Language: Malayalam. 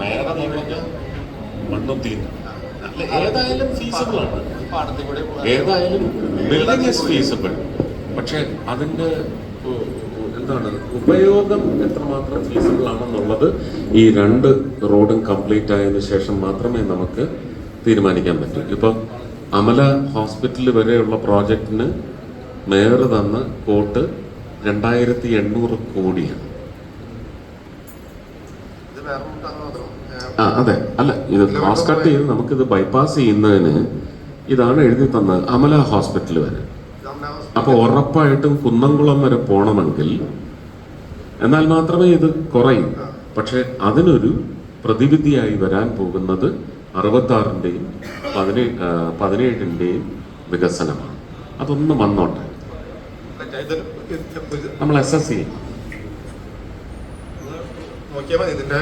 മേയറുടെ നിയമമൊക്കെ മണ്ണും തീരും അല്ല, ഏതായാലും ഫീസിബിൾ ആണ്. ഏതായാലും ബിൽഡിംഗ് ഇസ് ഫീസിബിൾ പക്ഷെ ഉ- എന്താണ് ഉപയോഗം എത്രമാത്രം ഫീസിബിൾ ആണെന്നുള്ളത് ഈ രണ്ട് റോഡും കംപ്ലീറ്റ് ആയതിനു ശേഷം മാത്രമേ നമുക്ക് തീരുമാനിക്കാൻ പറ്റൂ. ഇപ്പൊ അമല ഹോസ്പിറ്റൽ വരെയുള്ള പ്രോജക്റ്റിന് മേയർ തന്ന കോട്ട് രണ്ടായിരത്തി എണ്ണൂറ് കോടിയാണ്. ആ അതെ. അല്ല ഇത് ക്രോസ് കട്ട് ചെയ്ത് നമുക്കിത് ബൈപ്പാസ് ചെയ്യുന്നതിന് ഇതാണ് എഴുതി തന്നത് അമല ഹോസ്പിറ്റൽ വരെ. അപ്പൊ ഉറപ്പായിട്ടും കുന്നംകുളം വരെ പോണമെങ്കിൽ എന്നാൽ മാത്രമേ ഇത് കുറയും. പക്ഷെ അതിനൊരു പ്രതിവിധിയായി വരാൻ പോകുന്നത് അറുപത്തി ആറിന്റെയും പതിനേഴ് പതിനേഴിന്റെയും വികസനമാണ്. അതൊന്ന് വന്നോട്ടെ. നമ്മൾ എസ് എസ് ചെയ്യും നോക്കിയാൽ മതി ഇതിന്റെ